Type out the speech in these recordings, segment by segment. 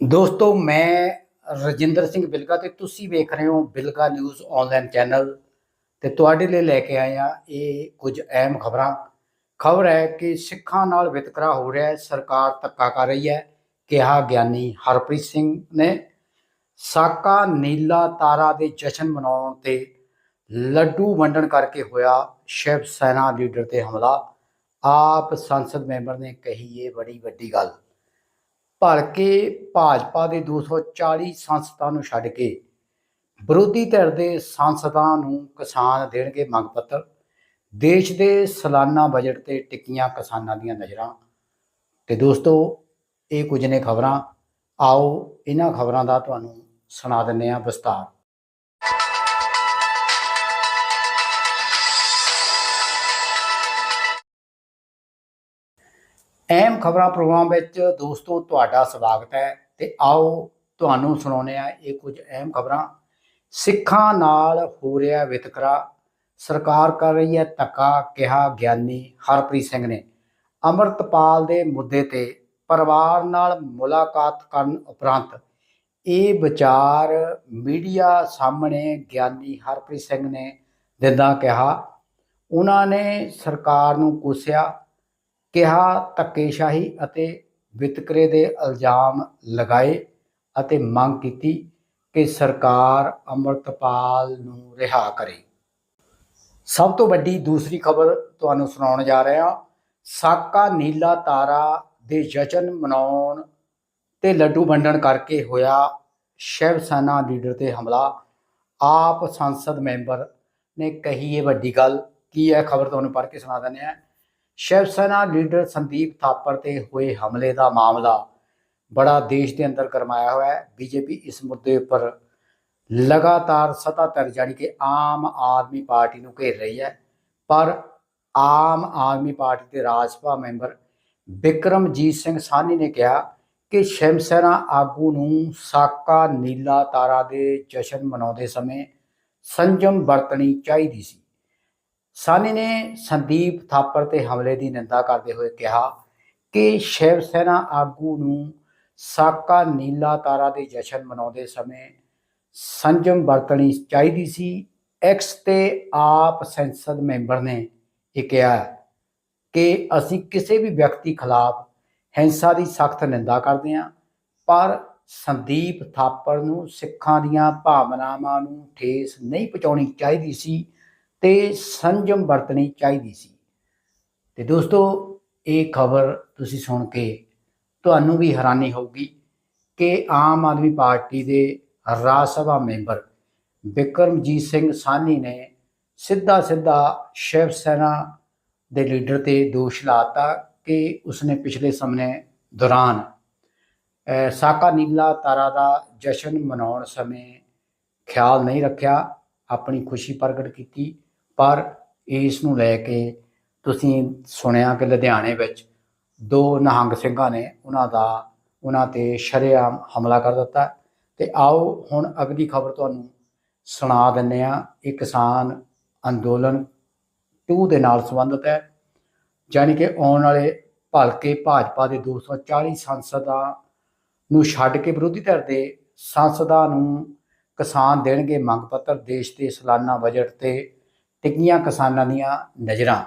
ਦੋਸਤੋ, ਮੈਂ ਰਜਿੰਦਰ ਸਿੰਘ ਬਿਲਗਾ ਤੇ ਤੁਸੀਂ ਵੇਖ ਰਹੇ ਹੋ ਬਿਲਗਾ ਨਿਊਜ਼ ਆਨਲਾਈਨ ਚੈਨਲ ਤੇ ਤੁਹਾਡੇ ਲਈ ਲੈ ਕੇ ਆਇਆ ਇਹ ਕੁਝ ਅਹਿਮ ਖਬਰਾਂ। ਖਬਰ ਹੈ ਕਿ ਸਿੱਖਾਂ ਨਾਲ ਵਿਤਕਰਾ ਹੋ ਰਿਹਾ ਹੈ, ਸਰਕਾਰ ਧੱਕਾ ਕਰ ਰਹੀ ਹੈ, ਕਿਹਾ ਗਿਆਨੀ ਹਰਪ੍ਰੀਤ ਸਿੰਘ ਨੇ। ਸਾਕਾ ਨੀਲਾ ਤਾਰਾ ਦੇ ਜਸ਼ਨ ਮਨਾਉਣ ਤੇ ਲੱਡੂ ਵੰਡਣ ਕਰਕੇ ਹੋਇਆ ਸ਼ਿਵ ਸੈਨਾ ਲੀਡਰ ਤੇ ਹਮਲਾ, ਆਪ ਸੰਸਦ ਮੈਂਬਰ ਨੇ ਕਹੀ ਇਹ ਬੜੀ ਵੱਡੀ ਗੱਲ। ਭਲਕੇ ਭਾਜਪਾ ਦੇ 240 ਸੰਸਦਾਂ ਨੂੰ ਛੱਡ ਕੇ ਵਿਰੋਧੀ ਧਿਰ ਦੇ ਸੰਸਦਾਂ ਨੂੰ ਕਿਸਾਨ ਦੇਣਗੇ ਮੰਗ ਪੱਤਰ। ਦੇਸ਼ ਦੇ ਸਾਲਾਨਾ ਬਜਟ ਤੇ ਟਿੱਕੀਆਂ ਕਿਸਾਨਾਂ ਦੀਆਂ ਨਜ਼ਰਾਂ। ਤੇ ਦੋਸਤੋ, ਇਹ ਕੁਝ ਨੇ ਖਬਰਾਂ। ਆਓ, ਇਹਨਾਂ ਖਬਰਾਂ ਦਾ ਤੁਹਾਨੂੰ ਸੁਣਾ ਦਿੰਨੇ ਆ ਵਿਸਤਾਰ ਅਹਿਮ ਖਬਰਾਂ ਪ੍ਰੋਗਰਾਮ ਵਿੱਚ ਦੋਸਤੋ, ਤੁਹਾਡਾ ਸਵਾਗਤ ਹੈ ਤੇ ਆਓ ਤੁਹਾਨੂੰ ਸੁਣਾਉਂਦੇ ਆ ਇਹ ਕੁਝ ਅਹਿਮ ਖਬਰਾਂ। ਸਿੱਖਾਂ ਨਾਲ ਹੋ ਰਿਹਾ ਵਿਤਕਰਾ, ਸਰਕਾਰ ਕਰ ਰਹੀ ਹੈ ਧੱਕਾ, ਕਿਹਾ ਗਿਆਨੀ ਹਰਪ੍ਰੀਤ ਸਿੰਘ ਨੇ। ਅਮਰਤਪਾਲ ਦੇ ਮੁੱਦੇ ਤੇ ਪਰਿਵਾਰ ਨਾਲ ਮੁਲਾਕਾਤ ਕਰਨ ਉਪਰੰਤ ਇਹ ਵਿਚਾਰ ਮੀਡੀਆ ਸਾਹਮਣੇ ਗਿਆਨੀ ਹਰਪ੍ਰੀਤ ਸਿੰਘ ਨੇ ਦਿੰਦਾ ਕਿਹਾ। ਉਹਨਾਂ ਨੇ ਸਰਕਾਰ ਨੂੰ ਕੋਸਿਆ ਕਿਹਾ, ਧੱਕੇਸ਼ਾਹੀ ਅਤੇ ਵਿਤਕਰੇ ਦੇ ਇਲਜ਼ਾਮ ਲਗਾਏ ਅਤੇ ਮੰਗ ਕੀਤੀ ਕਿ ਸਰਕਾਰ ਅਮਰਤਪਾਲ ਨੂੰ ਰਿਹਾ ਕਰੇ। ਸਭ ਤੋਂ ਵੱਡੀ ਦੂਸਰੀ ਖਬਰ ਤੁਹਾਨੂੰ ਸੁਣਾਉਣ ਜਾ ਰਹੇ ਹਾਂ। ਸਾਕਾ ਨੀਲਾ ਤਾਰਾ ਦੇ ਜਸ਼ਨ ਮਨਾਉਣ ਤੇ ਲੱਡੂ ਵੰਡਣ ਕਰਕੇ ਹੋਇਆ ਸ਼ਿਵ ਸੈਨਾ ਲੀਡਰ ਤੇ ਹਮਲਾ। ਆਪ ਸੰਸਦ ਮੈਂਬਰ ਨੇ ਕਹੀ ਇਹ ਵੱਡੀ ਗੱਲ। ਕੀ ਹੈ ਖਬਰ ਤੁਹਾਨੂੰ ਪੜ੍ਹ ਕੇ ਸੁਣਾ ਦਿੰਦੇ ਹਾਂ ਸ਼ਿਵ ਸੈਨਾ ਲੀਡਰ ਸੰਦੀਪ ਥਾਪਰ ਤੇ ਹੋਏ ਹਮਲੇ ਦਾ ਮਾਮਲਾ ਬੜਾ ਦੇਸ਼ ਦੇ ਅੰਦਰ ਗਰਮਾਇਆ ਹੋਇਆ ਹੈ। ਬੀਜੇਪੀ ਇਸ ਮੁੱਦੇ ਉੱਪਰ ਲਗਾਤਾਰ ਸਤਾਤਰ ਜਾਣੀ ਕਿ ਆਮ ਆਦਮੀ ਪਾਰਟੀ ਨੂੰ ਘੇਰ ਰਹੀ ਹੈ। ਪਰ ਆਮ ਆਦਮੀ ਪਾਰਟੀ ਦੇ ਰਾਜ ਸਭਾ ਮੈਂਬਰ ਬਿਕਰਮਜੀਤ ਸਿੰਘ ਸਾਨੀ ਨੇ ਕਿਹਾ ਕਿ ਸ਼ਿਵ ਸੈਨਾ ਆਗੂ ਨੂੰ ਸਾਕਾ ਨੀਲਾ ਤਾਰਾ ਦੇ ਜਸ਼ਨ ਮਨਾਉਂਦੇ ਸਮੇਂ ਸੰਜਮ ਵਰਤਣੀ ਚਾਹੀਦੀ ਸੀ। ਸਾਨੀ ਨੇ ਸੰਦੀਪ ਥਾਪਰ ਤੇ ਹਮਲੇ ਦੀ ਨਿੰਦਾ ਕਰਦੇ ਹੋਏ ਕਿਹਾ ਕਿ ਸ਼ਿਵ ਸੈਨਾ ਆਗੂ ਨੂੰ ਸਾਕਾ ਨੀਲਾ ਤਾਰਾ ਦੇ ਜਸ਼ਨ ਮਨਾਉਂਦੇ ਸਮੇਂ ਸੰਜਮ ਵਰਤਣੀ ਚਾਹੀਦੀ ਸੀ। ਐਕਸ ਤੇ ਆਪ ਸੰਸਦ ਮੈਂਬਰ ਨੇ ਇਹ ਕਿਹਾ ਕਿ ਅਸੀਂ ਕਿਸੇ ਵੀ ਵਿਅਕਤੀ ਖਿਲਾਫ ਹਿੰਸਾ ਦੀ ਸਖਤ ਨਿੰਦਾ ਕਰਦੇ ਹਾਂ, ਪਰ ਸੰਦੀਪ ਥਾਪਰ ਨੂੰ ਸਿੱਖਾਂ ਦੀਆਂ ਭਾਵਨਾਵਾਂ ਨੂੰ ਠੇਸ ਨਹੀਂ ਪਹੁੰਚਾਉਣੀ ਚਾਹੀਦੀ ਸੀ। ਤੇ ਸੰਜਮ ਵਰਤਣੀ ਚਾਹੀਦੀ ਸੀ। ਤੇ ਦੋਸਤੋ, ਇਹ ਖਬਰ ਤੁਸੀਂ ਸੁਣ ਕੇ ਤੁਹਾਨੂੰ ਵੀ ਹੈਰਾਨੀ ਹੋਊਗੀ ਕਿ ਆਮ ਆਦਮੀ ਪਾਰਟੀ ਦੇ ਰਾਜ ਸਭਾ ਮੈਂਬਰ ਬਿਕਰਮਜੀਤ ਸਿੰਘ ਸਾਨੀ ਨੇ ਸਿੱਧਾ ਸਿੱਧਾ ਸ਼ਿਵ ਸੈਨਾ ਦੇ ਲੀਡਰ ਤੇ ਦੋਸ਼ ਲਾਤਾ ਕਿ ਉਸਨੇ ਪਿਛਲੇ ਸਮੇਂ ਦੌਰਾਨ ਸਾਕਾ ਨੀਲਾ ਤਾਰਾ ਦਾ ਜਸ਼ਨ ਮਨਾਉਣ ਸਮੇਂ ਖਿਆਲ ਨਹੀਂ ਰੱਖਿਆ, ਆਪਣੀ ਖੁਸ਼ੀ ਪ੍ਰਗਟ ਕੀਤੀ ਪਰ ਇਸ ਨੂੰ ਲੈ ਕੇ ਤੁਸੀਂ ਸੁਣਿਆ ਕਿ ਲੁਧਿਆਣੇ ਵਿੱਚ ਦੋ ਨਿਹੰਗ ਸਿੰਘਾਂ ਨੇ ਉਹਨਾਂ ਦਾ, ਉਹਨਾਂ ਤੇ ਸ਼ਰੇਆਮ ਹਮਲਾ ਕਰ ਦਿੱਤਾ। ਤੇ ਆਓ ਹੁਣ ਅਗਲੀ ਖਬਰ ਤੁਹਾਨੂੰ ਸੁਣਾ ਦਿੰਨੇ ਆ ਇਹ ਕਿਸਾਨ ਅੰਦੋਲਨ 2 ਦੇ ਨਾਲ ਸੰਬੰਧਿਤ ਹੈ। ਯਾਨੀ ਕਿ ਆਉਣ ਵਾਲੇ ਭਲਕੇ ਭਾਜਪਾ ਦੇ 240 ਸੰਸਦਾਂ ਨੂੰ ਛੱਡ ਕੇ ਵਿਰੋਧੀ ਧਿਰ ਦੇ ਸੰਸਦਾਂ ਨੂੰ ਕਿਸਾਨ ਦੇਣਗੇ ਮੰਗ ਪੱਤਰ। ਦੇਸ਼ ਦੇ ਸਾਲਾਨਾ ਬਜਟ ਤੇ ਟਿੱਕੀਆਂ ਕਿਸਾਨਾਂ ਦੀਆਂ ਨਜ਼ਰਾਂ।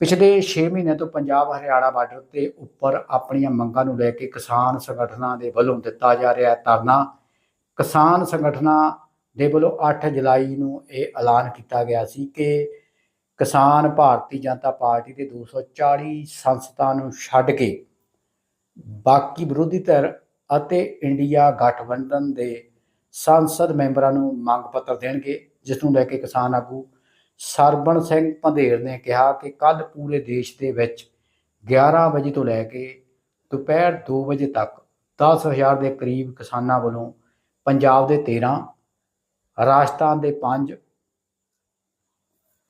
ਪਿਛਲੇ 6 ਮਹੀਨਿਆਂ ਤੋਂ ਪੰਜਾਬ ਹਰਿਆਣਾ ਬਾਰਡਰ ਤੇ ਉੱਪਰ ਆਪਣੀਆਂ ਮੰਗਾਂ ਨੂੰ ਲੈ ਕੇ ਕਿਸਾਨ ਸੰਗਠਨਾਂ ਦੇ ਵੱਲੋਂ ਦਿੱਤਾ ਜਾ ਰਿਹਾ ਧਰਨਾ। ਕਿਸਾਨ ਸੰਗਠਨਾਂ ਦੇ ਵੱਲੋਂ 8 ਜੁਲਾਈ ਨੂੰ ਇਹ ਐਲਾਨ ਕੀਤਾ ਗਿਆ ਸੀ ਕਿ ਕਿਸਾਨ ਭਾਰਤੀ ਜਨਤਾ ਪਾਰਟੀ ਦੇ 240 ਸੰਸਥਾ ਨੂੰ ਛੱਡ ਕੇ ਬਾਕੀ ਵਿਰੋਧੀ ਧਿਰ ਅਤੇ ਇੰਡੀਆ ਗਠਬੰਧਨ ਦੇ ਸੰਸਦ ਮੈਂਬਰਾਂ ਨੂੰ ਮੰਗ ਪੱਤਰ ਦੇਣਗੇ, ਜਿਸ ਨੂੰ ਲੈ ਕੇ ਕਿਸਾਨ ਆਗੂ ਸਰਬਣ ਸਿੰਘ ਪੰਧੇਰ ਨੇ ਕਿਹਾ ਕਿ ਕੱਲ ਪੂਰੇ ਦੇਸ਼ ਦੇ ਵਿੱਚ 11 ਵਜੇ ਤੋਂ ਲੈ ਕੇ ਦੁਪਹਿਰ 2 ਵਜੇ ਤੱਕ 10000 ਦੇ ਕਰੀਬ ਕਿਸਾਨਾਂ ਵੱਲੋਂ ਪੰਜਾਬ ਦੇ 13 ਰਾਜਸਥਾਨ ਦੇ 5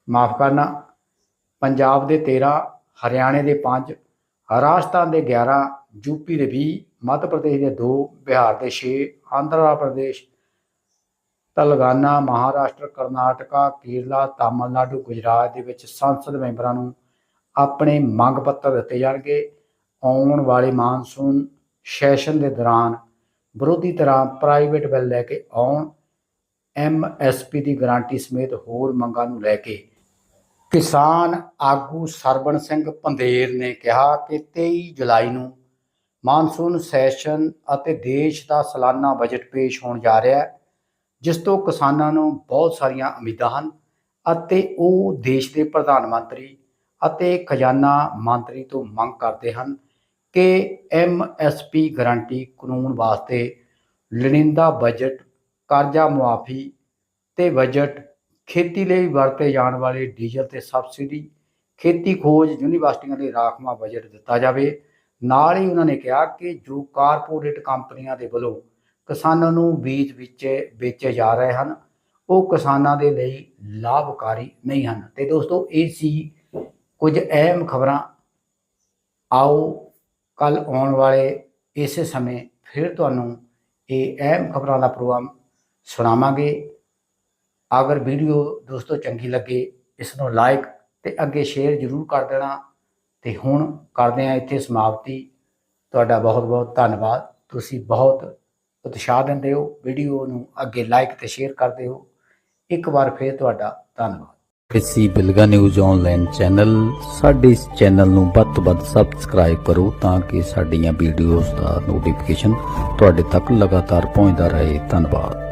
ਮਾਫ ਕਰਨਾ, ਪੰਜਾਬ ਦੇ 13 ਹਰਿਆਣੇ ਦੇ 5 ਰਾਜਸਥਾਨ ਦੇ 11 ਯੂਪੀ ਦੇ 20 ਮੱਧ ਪ੍ਰਦੇਸ਼ ਦੇ 2 ਬਿਹਾਰ ਦੇ 6 ਆਂਧਰਾ ਪ੍ਰਦੇਸ਼ ਤੇਲੰਗਾਨਾ, ਮਹਾਰਾਸ਼ਟਰ, ਕਰਨਾਟਕਾ, ਕੇਰਲਾ, ਤਾਮਿਲਨਾਡੂ, ਗੁਜਰਾਤ ਦੇ ਵਿੱਚ ਸੰਸਦ ਮੈਂਬਰਾਂ ਨੂੰ ਆਪਣੇ ਮੰਗ ਪੱਤਰ ਦਿੱਤੇ ਜਾਣਗੇ। ਆਉਣ ਵਾਲੇ ਮਾਨਸੂਨ ਸੈਸ਼ਨ ਦੇ ਦੌਰਾਨ ਵਿਰੋਧੀ ਤਰ੍ਹਾਂ ਪ੍ਰਾਈਵੇਟ ਬਿੱਲ ਲੈ ਕੇ ਆਉਣ ਐਮਐਸਪੀ ਦੀ ਗਾਰੰਟੀ ਸਮੇਤ ਹੋਰ ਮੰਗਾਂ ਨੂੰ ਲੈ ਕੇ। ਕਿਸਾਨ ਆਗੂ ਸਰਵਣ ਸਿੰਘ ਪੰਦੇਰ ਨੇ ਕਿਹਾ ਕਿ 23 ਜੁਲਾਈ ਨੂੰ ਮਾਨਸੂਨ ਸੈਸ਼ਨ ਅਤੇ ਦੇਸ਼ ਦਾ ਸਾਲਾਨਾ ਬਜਟ ਪੇਸ਼ ਹੋਣ ਜਾ ਰਿਹਾ ਹੈ। ਜਿਸ ਤੋਂ ਕਿਸਾਨਾਂ ਨੂੰ ਬਹੁਤ ਸਾਰੀਆਂ ਉਮੀਦਾਂ ਹਨ ਅਤੇ ਉਹ ਦੇਸ਼ ਦੇ ਪ੍ਰਧਾਨ ਮੰਤਰੀ ਅਤੇ ਖਜ਼ਾਨਾ ਮੰਤਰੀ ਤੋਂ ਮੰਗ ਕਰਦੇ ਹਨ ਕਿ ਐਮਐਸਪੀ ਗਾਰੰਟੀ ਕਾਨੂੰਨ ਵਾਸਤੇ ਲੋੜੀਂਦਾ ਬਜਟ ਕਰਜ਼ਾ ਮੁਆਫੀ ਤੇ ਬਜਟ ਖੇਤੀ ਲਈ ਵਰਤੇ ਜਾਣ ਵਾਲੇ ਡੀਜ਼ਲ ਤੇ ਸਬਸਿਡੀ ਖੇਤੀ ਖੋਜ, ਯੂਨੀਵਰਸਿਟੀਆਂ ਲਈ ਰਾਖਵਾਂ ਬਜਟ ਦਿੱਤਾ ਜਾਵੇ। ਨਾਲ ਹੀ ਉਹਨਾਂ ਨੇ ਕਿਹਾ ਕਿ ਜੋ ਕਾਰਪੋਰੇਟ ਕੰਪਨੀਆਂ ਦੇ ਵੱਲੋਂ ਕਿਸਾਨਾਂ ਨੂੰ ਬੀਜ ਵਿੱਚ ਵੇਚੇ ਜਾ ਰਹੇ ਹਨ। ਉਹ ਕਿਸਾਨਾਂ ਦੇ ਲਈ ਲਾਭਕਾਰੀ ਨਹੀਂ ਹਨ। ਤੇ ਦੋਸਤੋ, ਇਹ ਸੀ ਕੁਝ ਅਹਿਮ ਖਬਰਾਂ। ਆਓ ਕੱਲ ਆਉਣ ਵਾਲੇ ਇਸੇ ਸਮੇਂ ਫਿਰ ਤੁਹਾਨੂੰ ਇਹ ਅਹਿਮ ਖਬਰਾਂ ਦਾ ਪ੍ਰੋਗਰਾਮ ਸੁਣਾਵਾਂਗੇ। ਅਗਰ ਵੀਡੀਓ ਦੋਸਤੋ ਚੰਗੀ ਲੱਗੇ ਇਸ ਨੂੰ ਲਾਈਕ ਤੇ ਅੱਗੇ ਸ਼ੇਅਰ ਜ਼ਰੂਰ ਕਰ ਦੇਣਾ। ਤੇ ਹੁਣ ਕਰਦੇ ਹਾਂ ਇੱਥੇ ਸਮਾਪਤੀ। ਤੁਹਾਡਾ ਬਹੁਤ ਬਹੁਤ ਧੰਨਵਾਦ। ਤੁਸੀਂ ਬਹੁਤ ਉਤਸ਼ਾਹ ਦਿੰਦੇ ਹੋ ਵੀਡੀਓ ਨੂੰ ਅੱਗੇ ਲਾਈਕ ਤੇ ਸ਼ੇਅਰ ਕਰਦੇ ਹੋ। ਇੱਕ ਵਾਰ ਫਿਰ ਤੁਹਾਡਾ ਧੰਨਵਾਦ। ਕਿਸੀ ਬਿਲਗਾ ਨਿਊਜ਼ ਆਨਲਾਈਨ ਚੈਨਲ ਸਾਡੇ ਇਸ ਚੈਨਲ ਨੂੰ ਵੱਧ ਤੋਂ ਵੱਧ ਸਬਸਕ੍ਰਾਈਬ ਕਰੋ ਤਾਂ ਕਿ ਸਾਡੀਆਂ ਵੀਡੀਓਜ਼ ਦਾ ਨੋਟੀਫਿਕੇਸ਼ਨ ਤੁਹਾਡੇ ਤੱਕ ਲਗਾਤਾਰ ਪਹੁੰਚਦਾ ਰਹੇ। ਧੰਨਵਾਦ।